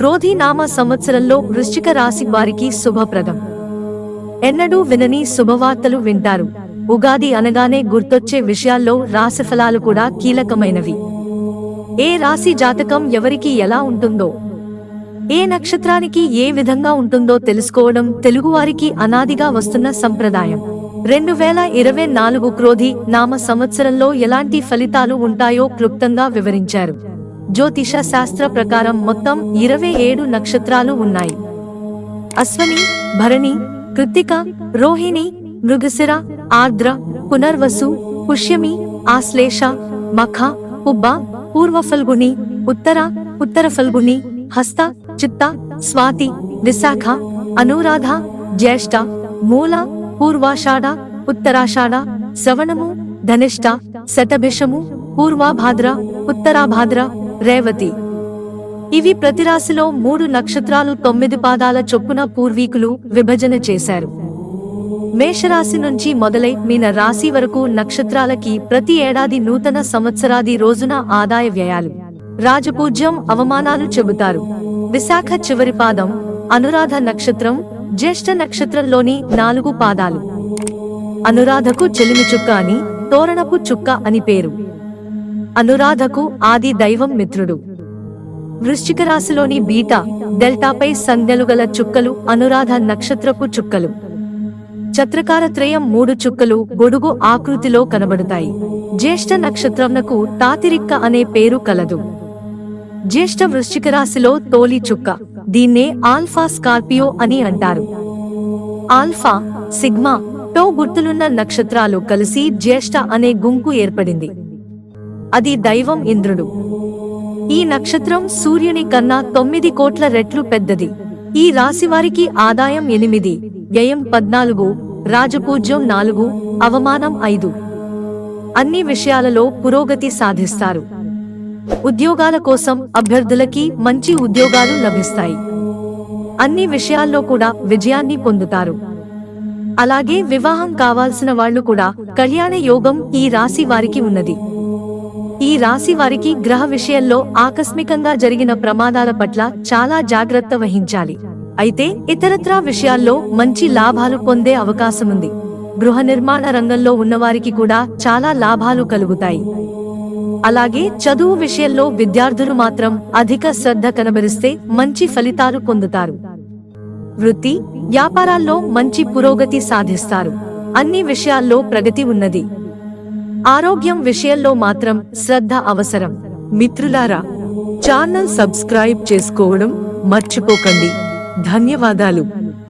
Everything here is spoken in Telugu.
క్రోధి నామ సంవత్సరంలో వృశ్చిక రాశి వారికి శుభప్రదం. ఎన్నడూ వినని శుభవార్తలు వింటారు. ఉగాది అనగానే గుర్తొచ్చే విషయాల్లో రాశిఫలాలు కూడా కీలకమైనవి. ఏ రాశి జాతకం ఎవరికి ఎలా ఉంటుందో ఏ నక్షత్రానికి ఏ విధంగా ఉంటుందో తెలుసుకోవడం తెలుగువారికి అనాదిగా వస్తున్న సంప్రదాయం. రెండు వేల ఇరవై నాలుగు క్రోధి నామ సంవత్సరంలో ఎలాంటి ఫలితాలు ఉంటాయో క్లుప్తంగా వివరించారు. జ్యోతిష శాస్త్ర ప్రకారం మొత్తం ఇరవై ఏడు నక్షత్రాలు ఉన్నాయి. అశ్వని భరణి కృత్తిక రోహిణి మృగశిర ఆర్ద్ర పునర్వసు పుష్యమి ఆశ్లేష మఖ పుబ్బ పూర్వ ఫల్గుని ఉత్తర ఉత్తర ఫల్గుని హస్త చిత్త స్వాతి విశాఖ అనురాధ జ్యేష్ఠ మూల పూర్వాషాఢ ఉత్తరాషాఢ శ్రవణము ధనిష్ట శతభిషము పూర్వాభాద్ర ఉత్తరాభాద్ర రేవతి. ఇవి ప్రతి రాశిలో మూడు నక్షత్రాలు తొమ్మిది పాదాల చొప్పున పూర్వీకులు విభజన చేశారు. మేషరాశి నుంచి మొదలై మీన రాశి వరకు నక్షత్రాలకి ప్రతి ఏడాది నూతన సంవత్సరాది రోజున ఆదాయ వ్యయాలు. రాజపూజ్యం అవమానాలు చెబుతారు. విశాఖ చివరి పాదం అనురాధ నక్షత్రం జ్యేష్ఠ నక్షత్రంలోని నాలుగు పాదాలు. అనురాధకు చెలిమి చుక్క అని తోరణపు చుక్క అని పేరు. అనురాధకు ఆది దైవం మిత్రుడు. వృశ్చిక రాశిలోని బీటా డెల్టాపై సంజ్ఞలు గల చుక్కలు అనురాధ నక్షత్రపు చుక్కలు. చత్రకార త్రయం మూడు చుక్కలు గొడుగు ఆకృతిలో కనబడతాయి. జ్యేష్ఠ నక్షత్రంనకు తాతిరిక్క అనే పేరు కలదు. జ్యేష్ఠ వృశ్చిక రాశిలో తోలి చుక్క దీన్నే ఆల్ఫా స్కార్పియో అని అంటారు. ఆల్ఫా సిగ్మా టో గుర్తులున్న నక్షత్రాలు కలిసి జ్యేష్ఠ అనే గుంపు ఏర్పడింది. అది దైవం ఇంద్రుడు. ఈ నక్షత్రం సూర్యుని కన్నా తొమ్మిది కోట్ల రెట్లు పెద్దది. ఈ రాశివారికి ఆదాయం ఎనిమిది వ్యయం పద్నాలుగు రాజపూజ్యం నాలుగు అవమానం ఐదు. అన్ని విషయాలలో పురోగతి సాధిస్తారు. ఉద్యోగాల కోసం అభ్యర్థులకి మంచి ఉద్యోగాలు లభిస్తాయి. అన్ని విషయాల్లో కూడా విజయాన్ని పొందుతారు. అలాగే వివాహం కావాల్సిన వాళ్ళు కూడా కళ్యాణ యోగం ఈ రాశి వారికి ఉన్నది. ఈ రాశి వారికి గ్రహ విషయంలో ఆకస్మికంగా జరిగిన ప్రమాదాల పట్ల చాలా జాగ్రత్త వహించాలి. అయితే ఇతరత్రా విషయాల్లో మంచి లాభాలు పొందే అవకాశముంది. గృహ నిర్మాణ రంగంలో ఉన్నవారికి కూడా చాలా లాభాలు కలుగుతాయి. అలాగే చదువు విషయంలో విద్యార్థులు మాత్రం అధిక శ్రద్ధ కనబరిస్తే మంచి ఫలితాలు పొందుతారు. వృత్తి వ్యాపారాల్లో మంచి పురోగతి సాధిస్తారు. అన్ని విషయాల్లో ప్రగతి ఉన్నది. ఆరోగ్యం విషయంలో మాత్రం శ్రద్ధ అవసరం. మిత్రులారా ఛానల్ సబ్స్క్రైబ్ చేసుకోవడం మర్చిపోకండి. ధన్యవాదాలు.